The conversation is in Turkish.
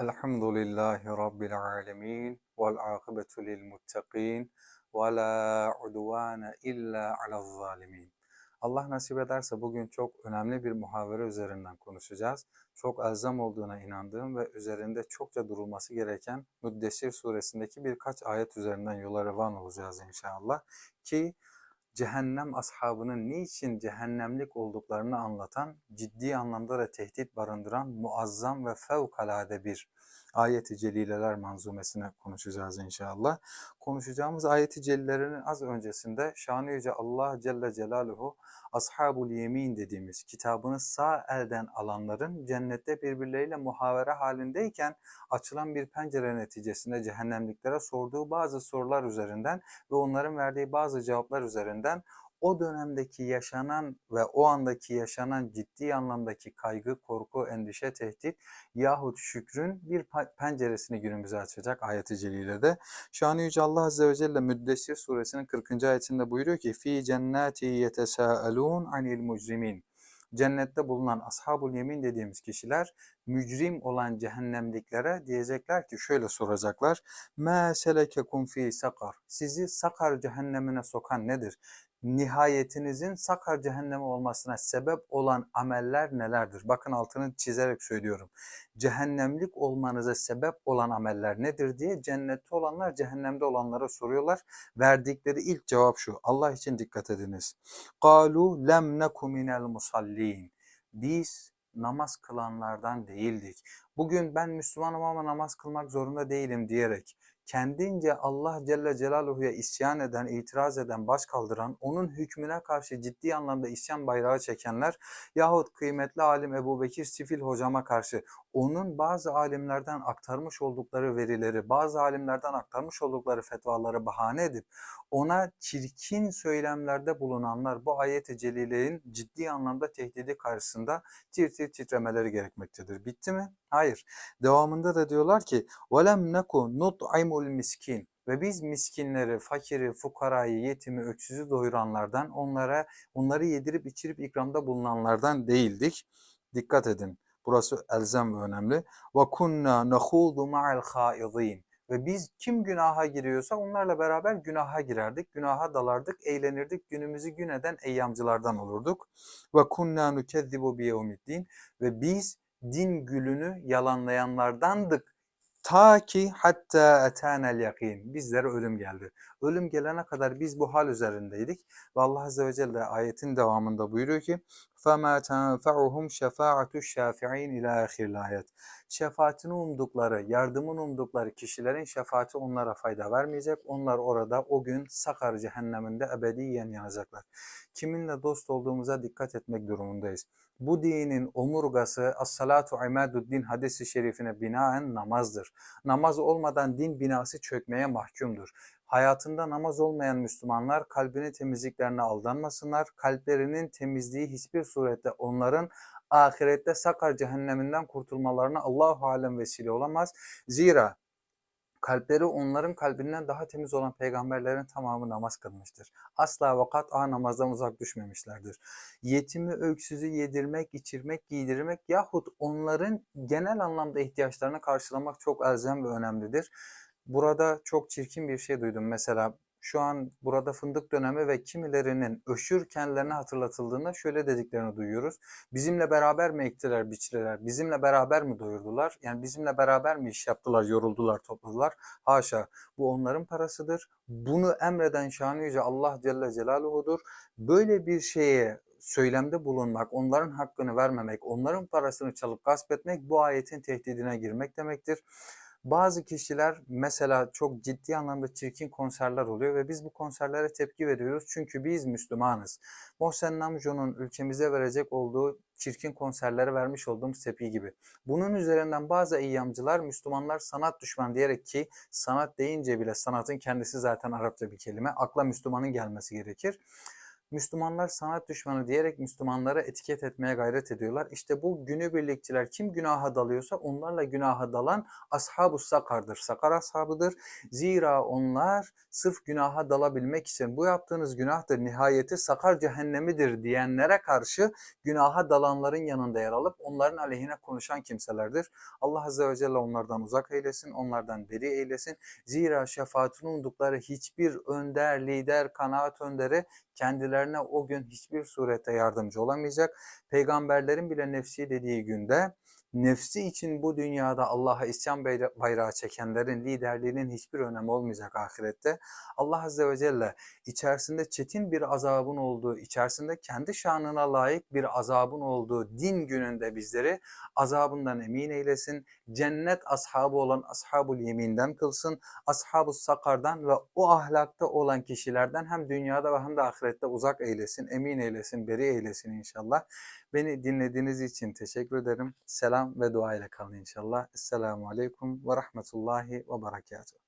Elhamdülillahi Rabbil alemin vel akibetu lil muttaqin ve la udvane illa alel zalimin. Allah nasip ederse bugün çok önemli bir muhavere üzerinden konuşacağız. Çok elzem olduğuna inandığım ve üzerinde çokça durulması gereken Müddessir suresindeki birkaç ayet üzerinden yola revan olacağız inşallah. Ki cehennem ashabının niçin cehennemlik olduklarını anlatan, ciddi anlamda da tehdit barındıran muazzam ve fevkalade bir ayet-i celileler manzumesine konuşacağız inşallah. Konuşacağımız ayet-i celilerin az öncesinde Şanı Yüce Allah Celle Celaluhu Ashabul Yemin dediğimiz kitabını sağ elden alanların cennette birbirleriyle muhavere halindeyken açılan bir pencere neticesinde cehennemliklere sorduğu bazı sorular üzerinden ve onların verdiği bazı cevaplar üzerinden o dönemdeki yaşanan ve o andaki yaşanan ciddi anlamdaki kaygı, korku, endişe, tehdit yahut şükrün bir penceresini günümüze açacak ayet-i celilede. Şanı Yüce Allah Azze ve Celle Müddessir suresinin 40. ayetinde buyuruyor ki fi cennati yetesâelûn anil mujrimin cennette bulunan ashabul yemin dediğimiz kişiler mücrim olan cehennemliklere diyecekler ki şöyle soracaklar. Ma selekekum fi sakar. Sizi sakar cehennemine sokan nedir? nihayetinizin sakar cehennemi olmasına sebep olan ameller nelerdir? Bakın altını çizerek söylüyorum. Cehennemlik olmanıza sebep olan ameller nedir diye cennette olanlar cehennemde olanlara soruyorlar. Verdikleri ilk cevap şu. Allah için dikkat ediniz. Kalu lem neku minel musallin. Biz namaz kılanlardan değildik. Bugün ben Müslümanım ama namaz kılmak zorunda değilim diyerek kendince Allah Celle Celaluhu'ya isyan eden, itiraz eden, baş kaldıran, onun hükmüne karşı ciddi anlamda isyan bayrağı çekenler yahut kıymetli alim Ebu Bekir Sifil hocama karşı onun bazı alimlerden aktarmış oldukları verileri, bazı alimlerden aktarmış oldukları fetvaları bahane edip ona çirkin söylemlerde bulunanlar bu ayet-i celilerin ciddi anlamda tehdidi karşısında tir tir titremeleri gerekmektedir. Bitti mi? Hayır. Devamında da diyorlar ki وَلَمْ نَكُ نُطْعِمُ miskin ve biz miskinleri, fakiri, fukarayı, yetimi, öksüzü doyuranlardan, onlara onları yedirip içirip ikramda bulunanlardan değildik. Dikkat edin. Burası elzem ve önemli. Ve kunna nahudu ma'al haidin. Ve biz kim günaha giriyorsa onlarla beraber günaha girerdik, günaha dalardık, eğlenirdik, günümüzü gün eden eyyamcılardan olurduk. Ve kunna nukezzibu biyevmiddin. Ve biz din gülünü yalanlayanlardandık Ta ki hatta etanel yakin. Bizlere ölüm geldi. Ölüm gelene kadar biz bu hal üzerindeydik. Ve Allah Azze ve Celle ayetin devamında buyuruyor ki فَمَا تَنْفَعُهُمْ شَفَاعَةُ الشَّافِعِينَ ila ahir ayet. Şefaatini umdukları, yardımını umdukları kişilerin şefaati onlara fayda vermeyecek. Onlar orada o gün Sakar cehenneminde ebediyen yanacaklar. Kiminle dost olduğumuza dikkat etmek durumundayız. Bu dinin omurgası as-salatu imaduddin hadisi şerifine binaen namazdır. Namaz olmadan din binası çökmeye mahkumdur. Hayatında namaz olmayan Müslümanlar kalbini temizliklerine aldanmasınlar. Kalplerinin temizliği hiçbir surette onların ahirette sakar cehenneminden kurtulmalarına Allahu alem vesile olamaz. Zira kalpleri onların kalbinden daha temiz olan peygamberlerin tamamı namaz kılmıştır. Asla vakat a namazdan uzak düşmemişlerdir. Yetimi öksüzü yedirmek, içirmek, giydirmek yahut onların genel anlamda ihtiyaçlarını karşılamak çok elzem ve önemlidir. Burada çok çirkin bir şey duydum. Mesela şu an burada fındık dönemi ve kimilerinin öşür kendilerine hatırlatıldığında şöyle dediklerini duyuyoruz. Bizimle beraber mi ektiler, biçtiler? Bizimle beraber mi doyurdular? Yani bizimle beraber mi iş yaptılar, yoruldular, topladılar? Haşa. Bu onların parasıdır. Bunu emreden şanı yüce Allah Celle Celaluhu'dur. Böyle bir şeye söylemde bulunmak, onların hakkını vermemek, onların parasını çalıp gasp etmek bu ayetin tehdidine girmek demektir. Bazı kişiler mesela çok ciddi anlamda çirkin konserler oluyor ve biz bu konserlere tepki veriyoruz çünkü biz Müslümanız. Mohsen Namjo'nun ülkemize verecek olduğu çirkin konserlere vermiş olduğumuz tepki gibi. Bunun üzerinden bazı eyyamcılar Müslümanlar sanat düşman diyerek ki sanat deyince bile sanatın kendisi zaten Arapça bir kelime. Akla Müslümanın gelmesi gerekir. Müslümanlar sanat düşmanı diyerek Müslümanlara etiket etmeye gayret ediyorlar. İşte bu günübirlikçiler kim günaha dalıyorsa onlarla günaha dalan ashab-ı sakardır. Sakar ashabıdır. Zira onlar sırf günaha dalabilmek için bu yaptığınız günahtır, nihayeti sakar cehennemidir diyenlere karşı günaha dalanların yanında yer alıp onların aleyhine konuşan kimselerdir. Allah Azze ve Celle onlardan uzak eylesin, onlardan beri eylesin. Zira şefaatini umdukları hiçbir önder, lider, kanaat önderi kendilerine o gün hiçbir surette yardımcı olamayacak. Peygamberlerin bile nefsi dediği günde nefsi için bu dünyada Allah'a isyan bayra- bayrağı çekenlerin liderliğinin hiçbir önemi olmayacak ahirette. Allah Azze ve Celle içerisinde çetin bir azabın olduğu, içerisinde kendi şanına layık bir azabın olduğu din gününde bizleri azabından emin eylesin. Cennet ashabı olan ashabul yeminden kılsın. Ashab-ı sakardan ve o ahlakta olan kişilerden hem dünyada ve hem de ahirette uzak eylesin, emin eylesin, beri eylesin inşallah. Beni dinlediğiniz için teşekkür ederim. Selam والسلام بدعائي لك إن شاء الله. السلام عليكم ورحمة الله وبركاته.